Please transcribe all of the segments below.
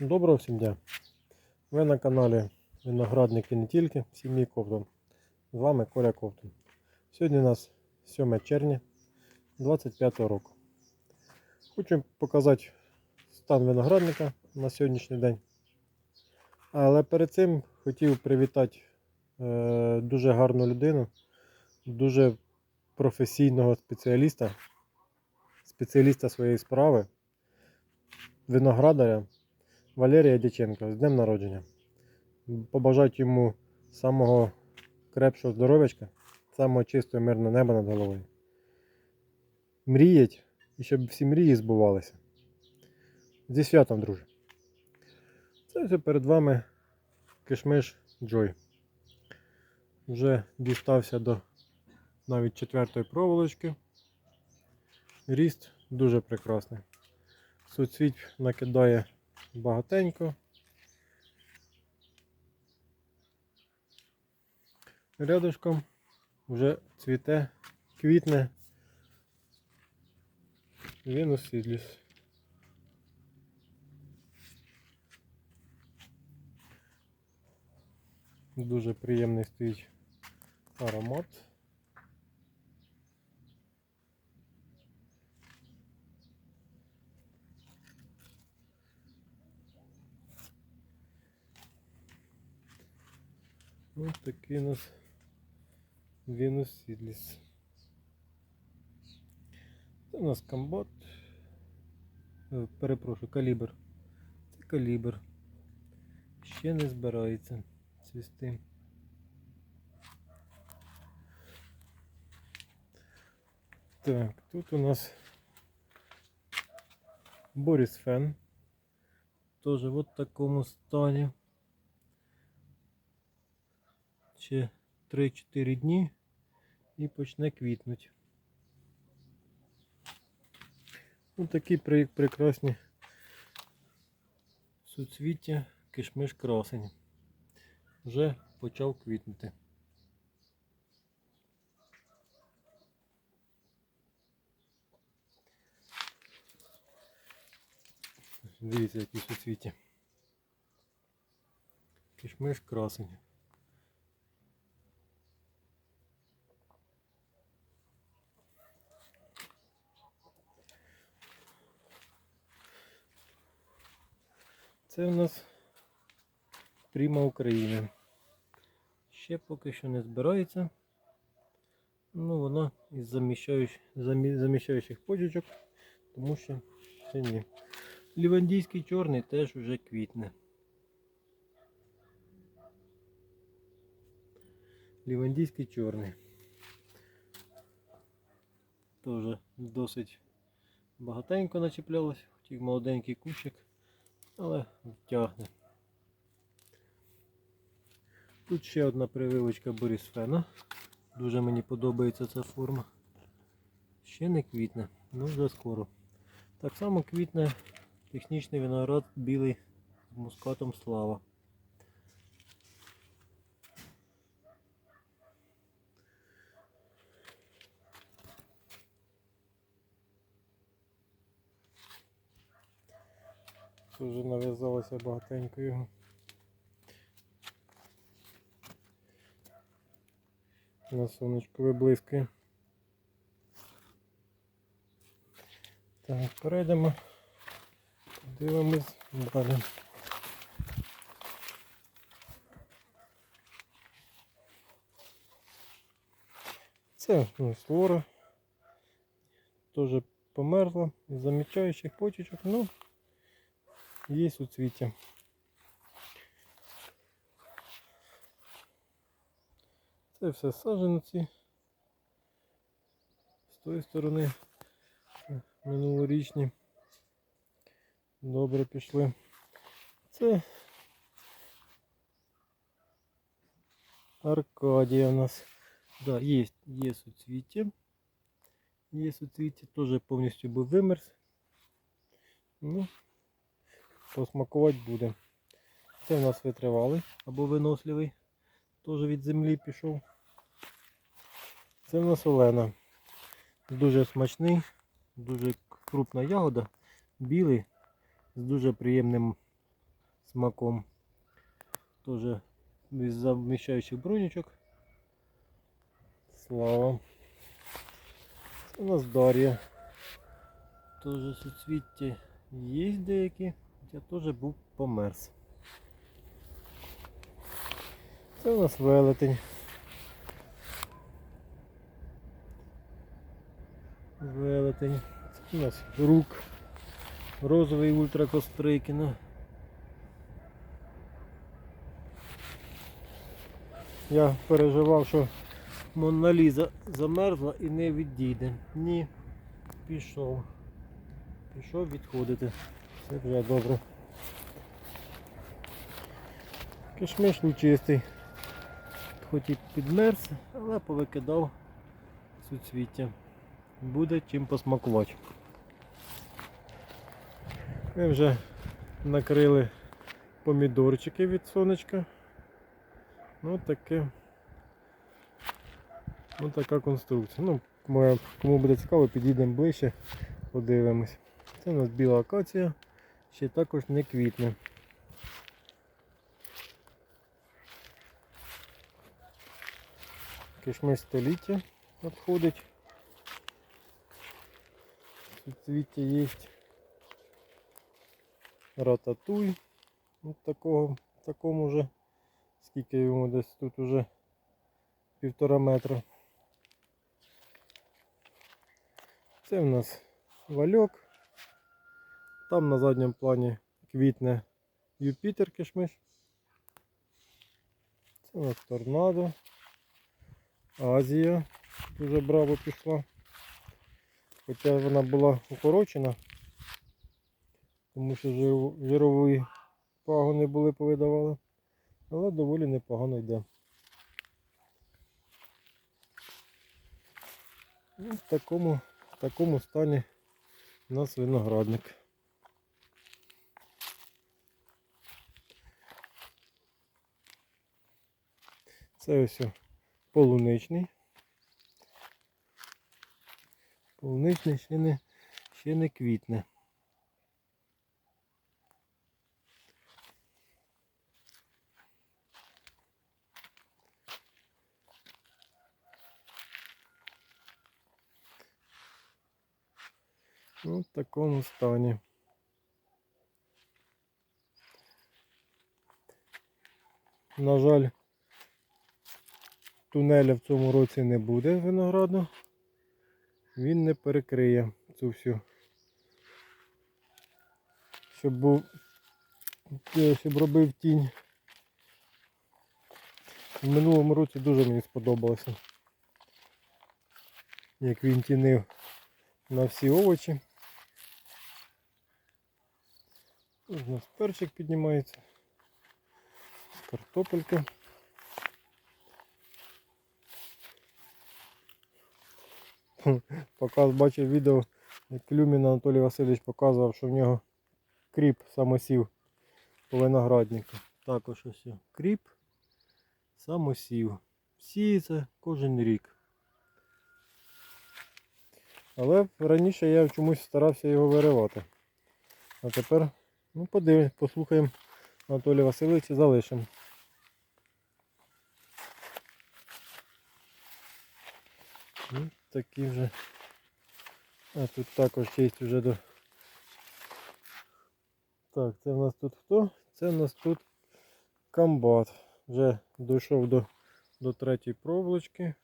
Доброго всім дня! Ви на каналі Виноградник і не тільки сім'ї Ковтун. З вами Коля Ковтун. Сьогодні у нас 7 червня 25 року. Хочу показати стан виноградника на сьогоднішній день. Але перед цим хотів привітати е, дуже гарну людину, дуже професійного спеціаліста, спеціаліста своєї справи, виноградаря. Валерія Дяченко з днем народження. Побажати йому самого крепшого здоров'ячка, самого чистого мирного неба над головою. Мріять і щоб всі мрії збувалися. Зі святом, друже. Це все перед вами кишмиш Джой. Вже дістався до навіть четвертої проволочки. Ріст дуже прекрасний. Суцвіть накидає багатенько. Рядышком вже цвіте, квітне. Вінус Сідліс. Дуже приємний стоїть аромат. Ось такий у нас Венус Сідліс. Це у нас комбат. Е, Перепрошую, калібр. Це калібр. Ще не збирається цвісти. Так, тут у нас Борис Фен. Тоже в такому стані. Ще 3-4 дні і почне квітнути. Ось такі при- прекрасні суцвіття кишмиш красень. Вже почав квітнути. Дивіться, які суцвіття. Кишмиш красень. Це у нас Пріма України. Ще поки що не збирається. Ну, воно із заміщаючих, замі, заміщаючих почечок, тому що ще ні. Лівандійський чорний теж вже квітне. Лівандійський чорний. Теж досить багатенько начіплялось, хотів молоденький кущик але тягне. Тут ще одна прививочка Борисфена. Дуже мені подобається ця форма. Ще не квітне, ну вже скоро. Так само квітне технічний виноград білий з мускатом слава. Це вже нав'язалося багатенько його. На сонечко виблискує. Так, перейдемо, дивимось далі. Це ну, флора. Теж померзла із замічаючих почечок, ну є суцвіття. Це все саджанці. З тої сторони минулорічні. Добре пішли. Це Аркадія у нас. Да, є, є суцвіття. Є суцвіття, теж повністю був вимерз. Ну, посмакувати буде. Це у нас витривалий або виносливий. Теж від землі пішов. Це в нас олена. Дуже смачний, дуже крупна ягода, білий, з дуже приємним смаком. Тоже без заміщаючих бронючок. Слава. Це у нас Дар'я. Тоже суцвіття є деякі, хоча теж був померз. Це у нас велетень. Велетень. Це у нас рук. Розовий ультракострикіна. Я переживав, що Монналіза замерзла і не відійде. Ні, пішов. Пішов відходити. Все вже добре. Кишмиш лучистий. Хоч і підмерз, але повикидав суцвіття. Буде чим посмакувати. Ми вже накрили помідорчики від сонечка. Ну таке. Ну така конструкція. Ну, кому буде цікаво, підійдемо ближче, подивимось. Це у нас біла акація, ще також не квітне. Кишмиш століття надходить. Суцвіття є. Рататуй. От такого, такому вже. Скільки йому десь тут уже півтора метра. Це в нас вальок. Там на задньому плані квітне Юпітер кишмиш. Це у нас торнадо. Азія дуже браво пішла. Хоча вона була укорочена, тому що жирові пагони були повидавали, але доволі непогано йде. Ну, В такому, в такому стані у нас виноградник. Це ось полуничний. Полуничний ще не, ще не квітне. Ну, в такому стані. На жаль, тунеля в цьому році не буде винограду. Він не перекриє цю всю. Щоб був щоб робив тінь. В минулому році дуже мені сподобалося. Як він тінив на всі овочі. У нас перчик піднімається. Картопелька. Показ бачив відео, як Люмін Анатолій Васильович показував, що в нього кріп самосів по винограднику. Також ось кріп самосів. Сіється кожен рік. Але раніше я чомусь старався його виривати. А тепер, ну подивимось, послухаємо Анатолія Васильовича, залишимо. Ну, такі вже. А тут також є вже до. Так, це в нас тут хто? Це в нас тут комбат. Вже дійшов до, до третьої проволочки.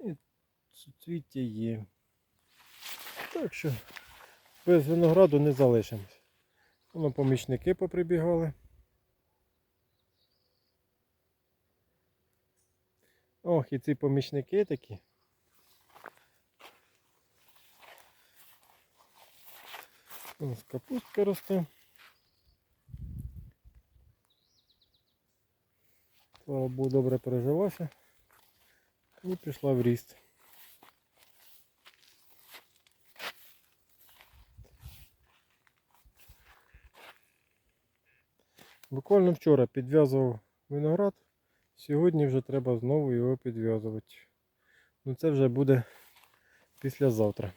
І суцвіття є. Так що без винограду не залишимось. Воно помічники поприбігали. Ох, і ці помічники такі. Ось капустка росте. Слава Богу, добре пережилася. І пішла в ріст. Буквально вчора підв'язував виноград, сьогодні вже треба знову його підв'язувати. Ну це вже буде післязавтра.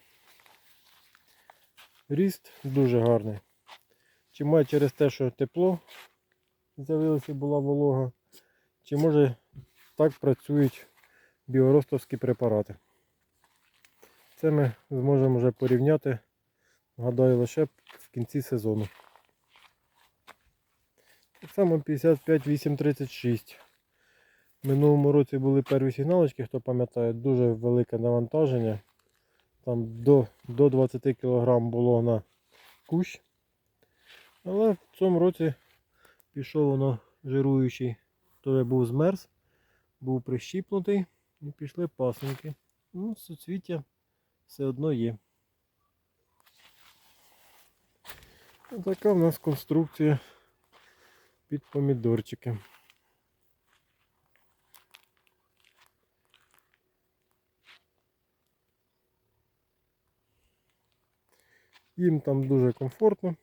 Ріст дуже гарний. Чи має через те, що тепло з'явилося, була волога, чи може так працюють біоростовські препарати. Це ми зможемо вже порівняти, гадаю, лише в кінці сезону. Так само 55 836. В минулому році були перві сигналочки, хто пам'ятає, дуже велике навантаження. Там до, до 20 кг було на кущ. Але в цьому році пішов воно жируючий, то був змерз, був прищіпнутий і пішли пасенки. Ну, суцвіття все одно є. Така в нас конструкція під помідорчики. Їм там дуже комфортно.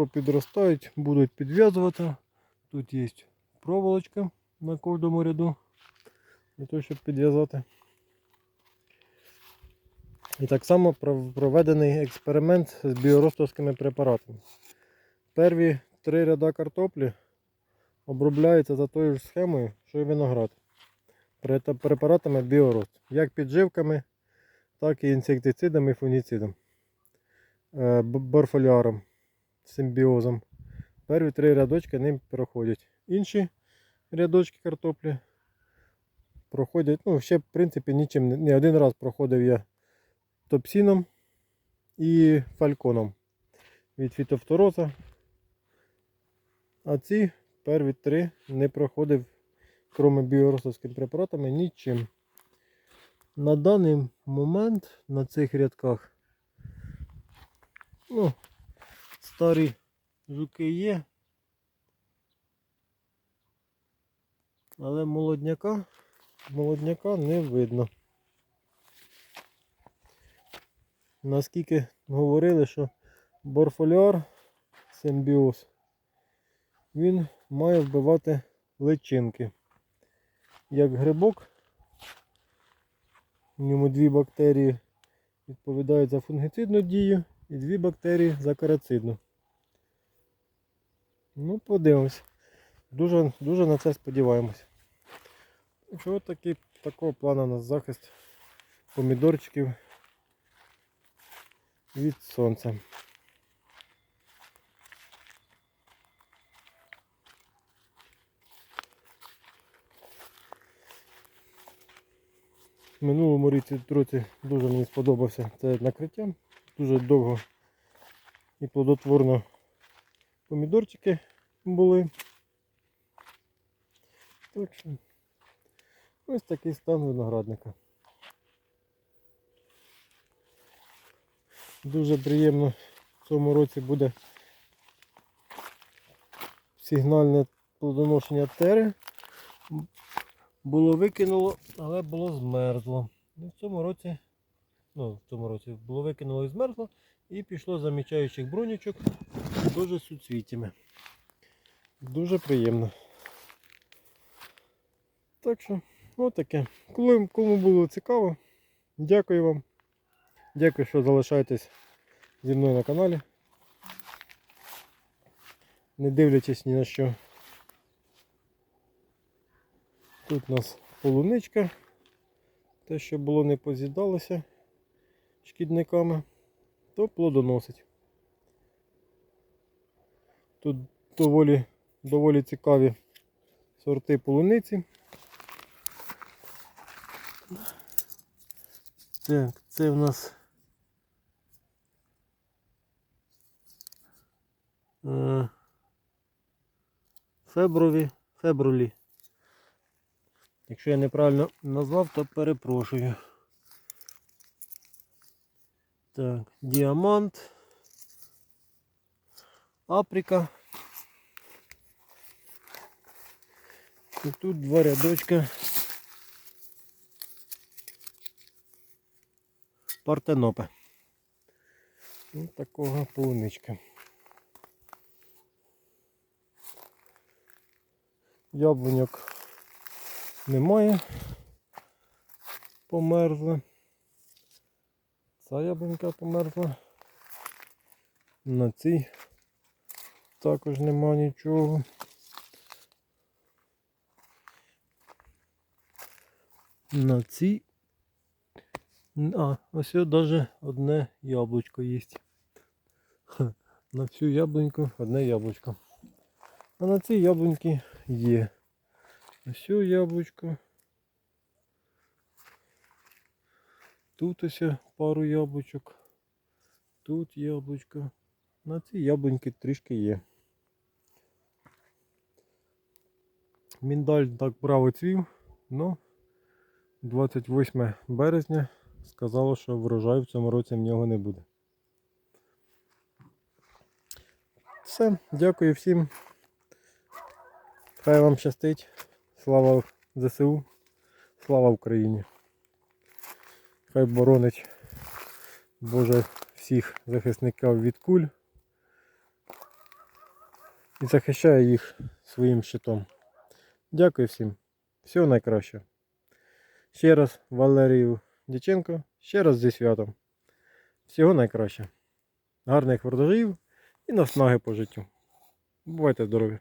попідростають, будуть підв'язувати. Тут є проволочка на кожному ряду, для того, щоб підв'язати. І так само проведений експеримент з біоростовськими препаратами. Перві три ряда картоплі обробляються за тою ж схемою, що і виноград. Препаратами біорост. Як підживками, так і інсектицидами і фунгіцидом. Е, Борфоліаром симбіозом. Перві три рядочки ним проходять. Інші рядочки картоплі проходять, ну, ще в принципі нічим не один раз проходив я топсіном і фальконом від фітофтороза. А ці перві три не проходив, крім біоростовськими препаратами, нічим. На даний момент на цих рядках ну, старі жуки є. Але молодняка, молодняка не видно. Наскільки говорили, що борфоліар симбіоз, він має вбивати личинки. Як грибок, в ньому дві бактерії відповідають за фунгіцидну дію і дві бактерії за карацидну. Ну, подивимось. Дуже, дуже на це сподіваємось. Що такий, такого плану у нас захист помідорчиків від сонця. Минулому році, році дуже мені сподобався це накриття. Дуже довго і плодотворно помідорчики були. Що ось такий стан виноградника. Дуже приємно в цьому році буде сигнальне плодоношення тери. Було викинуло, але було змерзло. І в цьому році, ну в цьому році було викинуло і змерзло, і пішло замічаючих бронючок дуже суцвітями. Дуже приємно. Так що, отаке. Коли кому було цікаво, дякую вам. Дякую, що залишаєтесь зі мною на каналі. Не дивлячись ні на що. Тут у нас полуничка. Те, що було не поз'їдалося шкідниками, то плодоносить. Тут доволі, доволі цікаві сорти полуниці. Так, це в нас феброві, фебролі. Якщо я неправильно назвав, то перепрошую. Так, діамант. Априка. І тут два рядочка. Партенопе. Ось такого полуничка. Яблуньок немає. Померзла. Ця яблунька померзла. На цій також нема нічого. На цій. А, ось навіть одне яблучко є. На всю яблуньку одне яблучко. А на цій яблуньки є. Ось яблучко. Тут ось пару яблучок. Тут яблучко. На цій яблуньки трішки є. Міндаль так браво цвів, но 28 березня сказало, що врожаю в цьому році в нього не буде. Все, дякую всім. Хай вам щастить. Слава ЗСУ, слава Україні. Хай боронить Боже всіх захисників від куль і захищає їх своїм щитом. Дякую всім. Всього найкращого. Ще раз Валерію Дяченко, ще раз зі святом. Всього найкраще. Гарних врожаїв і наснаги по життю. Бувайте здорові!